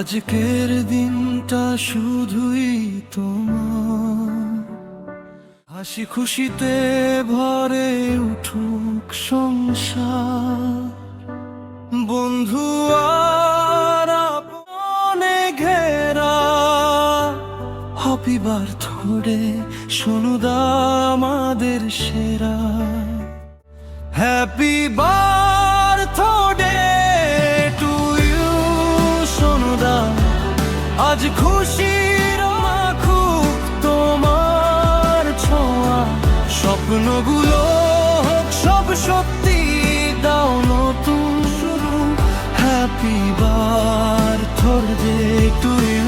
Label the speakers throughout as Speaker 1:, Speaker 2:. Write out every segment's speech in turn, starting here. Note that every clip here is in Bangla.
Speaker 1: আজকের দিনটা শুধুই তোমার। হাসি খুশিতে ভরে উঠুক সংসার। বন্ধু আর আপনে ঘেরা। হ্যাপি বার্থডে সোনুদা আমাদের সেরা। হ্যাপি বার্থডে আজ খুশির মাখুক তোমার ছোঁয়া। স্বপ্নগুলো হোক, সব সত্যি, দাও নতুন শুরু। হ্যাপি বার টু দে সোনুদা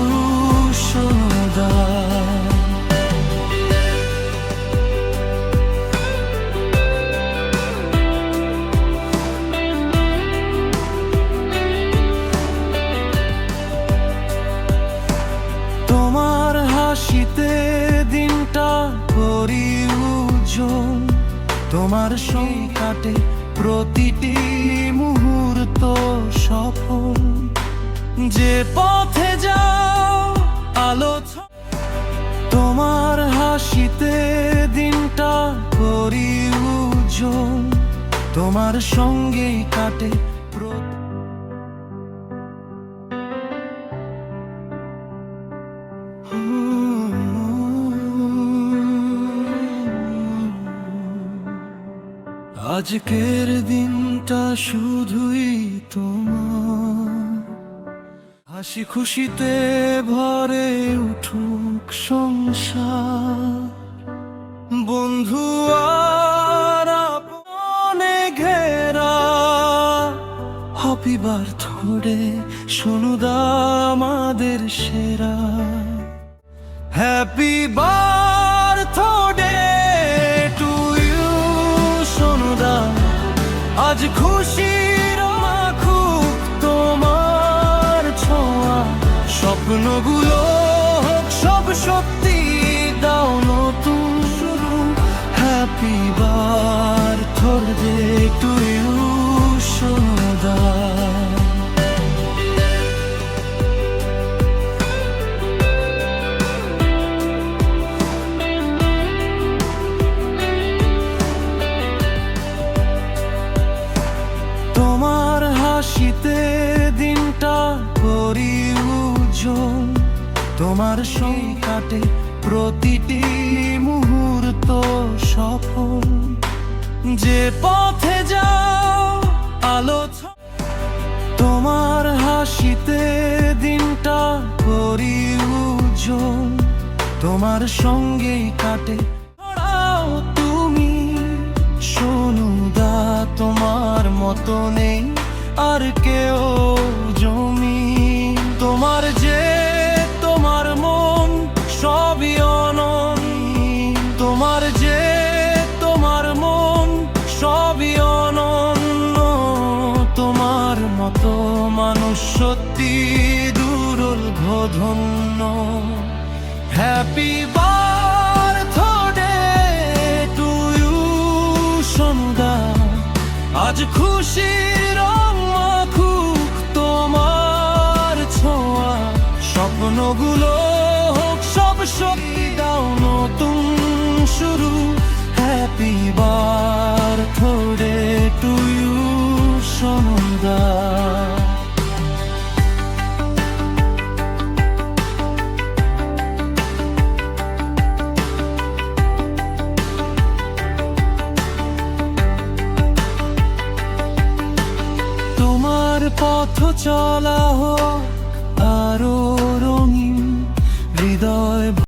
Speaker 1: উজ্জ্বল তোমার সঙ্গে কাটে প্রতিটি মুহূর্ত সফল। যে পথে যাও, আলো তোমার হাসিতে দিনটা করি উজ্জ্বল। তোমার সঙ্গেই কাটে আজকের দিনটা শুধুই তোমার। হাসি খুশিতে ভরে উঠুক সংসার। বন্ধু আর আপনে ঘেরা। হ্যাপি বার্থডে সোনুদা আমাদের সেরা। হ্যাপি বার্থডে স্বপ্নগুলো সব সত্যি দাও নতুন শুরু। হ্যাপি বার্থডে উজ্জ্বল তোমার কাটে প্রতিটি মুহূর্ত সফল। যে পথে যাও, আলো তোমার হাসিতে দিনটা করি উজ্জ্বল। তোমার সঙ্গেই কাটে। তুমি, সোনুদা, তোমার মতো নেই আর কেউ সবই তোমার যে তোমার মন, সবই অনন্য। তোমার মতো মানুষ সত্যি দুর্লভ ধন্য happy birthday to you Sandhya. আজ খুশির রং মাখুক তোমার ছোঁয়া। স্বপ্নগুলো সত্যি দাও নতুন শুরু। Happy birthday to you Sandhya তোমার পথ চলা হোক আরও doy